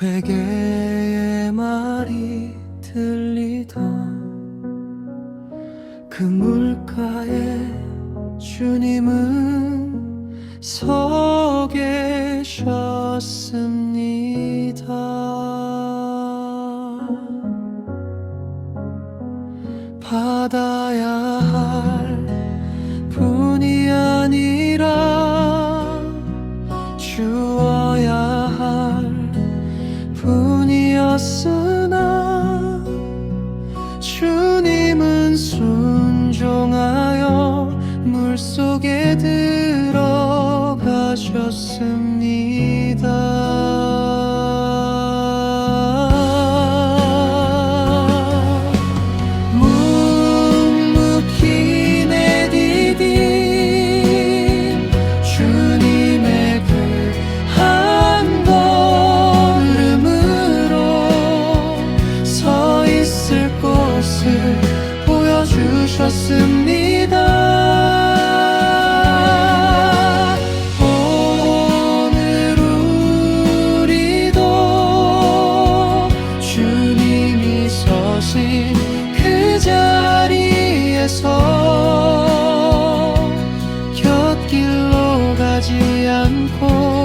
회개의 말이 들리던 그 물가에 주님은 서 계셨습니다. 받아야 분이었으나 주님은 순종하여 물속에 들어가셨습니다. 주셨습니다. 오늘 우리도 주님이 서신 그 자리에서 곁길로 가지 않고